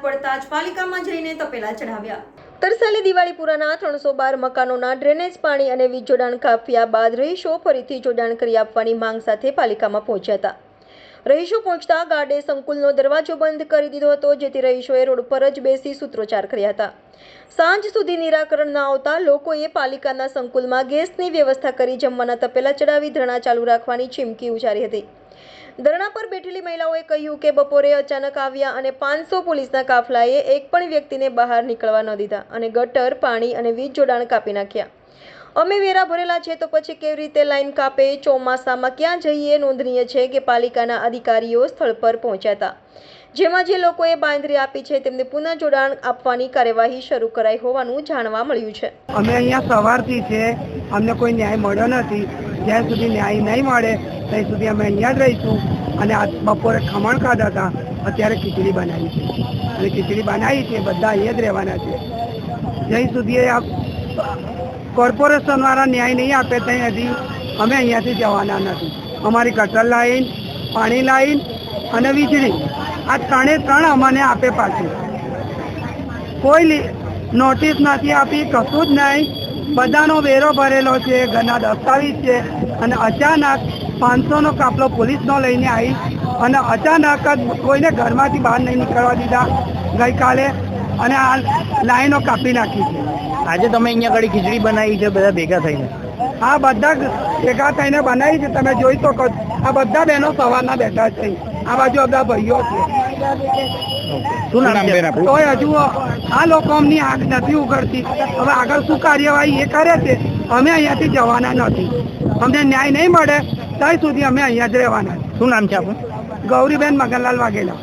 થતાં જ પાલિકામાં જઈને તપેલા ચઢાવ્યા. તરસાલી દિવાળીપુરાના ત્રણસો બાર મકાનોના ડ્રેનેજ પાણી અને વીજ જોડાણ કાપ્યા બાદ રહીશો ફરીથી જોડાણ કરી આપવાની માંગ સાથે પાલિકામાં પહોંચ્યા હતા. રહીશો પહોંચતા ગાર્ડે સંકુલનો દરવાજો બંધ કરી દીધો હતો, જેથી રહીશોએ રોડ પર જ બેસી સૂત્રોચ્ચાર કર્યા હતા. સાંજ સુધી નિરાકરણ ન આવતા લોકોએ પાલિકાના સંકુલમાં ગેસની વ્યવસ્થા કરી જમવાના તપેલા ચડાવી ધરણા ચાલુ રાખવાની ચીમકી ઉચ્ચારી હતી. ધરણા પર બેઠેલી મહિલાઓએ કહ્યું કે બપોરે અચાનક આવ્યા અને પાંચસો પોલીસના કાફલાએ એક પણ વ્યક્તિને બહાર નીકળવા ન દીધા અને ગટર, પાણી અને વીજ જોડાણ કાપી નાખ્યા. અમે વેરા ભરેલા છે તો પછી કેવી રીતે લાઈન કાપે, ચોમાસામાં ક્યાં જઈએ, નોંધનીય છે કે પાલિકાના અધિકારીઓ સ્થળ પર પહોંચ્યા હતા. જેમાં જે લોકોએ બાંધરી આપી છે તેમને પુનઃ જોડાણ આપવાની કાર્યવાહી શરૂ કરાઈ હોવાનું જાણવા મળ્યું છે. અમે અહીંયા સવારથી છે, અમને કોઈ ન્યાય મળ્યો નથી. જ્યાં સુધી ન્યાય નહીં મળે, ત્યાં સુધી અમે અહીંયા જ રહીશું. અને આ બપોરે ખમણ ખાધા હતા, અત્યારે ખીચડી બનાવી છે. અને ખીચડી બનાવી છે, બધા અહીંયા જ રહેવાના છે. જ્યાં સુધી આ કોર્પોરેશનવાળા ન્યાય નહીં આપે, ત્યાં હજી અમે અહીંયાથી જવાના નથી. અમારી ગટર લાઈન, પાણી લાઈન અને વીજળી, આ ત્રણે ત્રણ અમને આપે પાછું. કોઈ નોટિસ નથી આપી, કશું જ નહીં. બધાનો વેરો ભરેલો છે ઘરના દસ્તાવેજ છે અને અચાનક પાંચસોનો કાપલો પોલીસનો લઈને આવી અને અચાનક જ કોઈને ઘરમાંથી બહાર નહીં નીકળવા દીધા. ગઈકાલે અને આ લાઈનો કાપી નાખી છે. આજે તમે અહીંયા આગળ ખીચડી બનાવી છે બધા ભેગા થઈને? આ બધા ભેગા થઈને બનાવી છે. તમે જોઈ શકો આ બધા બહેનો સવારના બેઠા છે આ બાજુ બધા ભાઈઓ છે. શું નામ છે? તોય હજુ આ લોકો અમની આંખ નથી ઉઘડતી હવે આગળ શું કાર્યવાહી એ કરે છે? અમે અહીંયાથી જવાના નથી. અમને ન્યાય નહીં મળે ત્યાં સુધી અમે અહીંયા જ રહેવાના. શું નામ છે આપણું? ગૌરીબેન મગનલાલ વાઘેલા.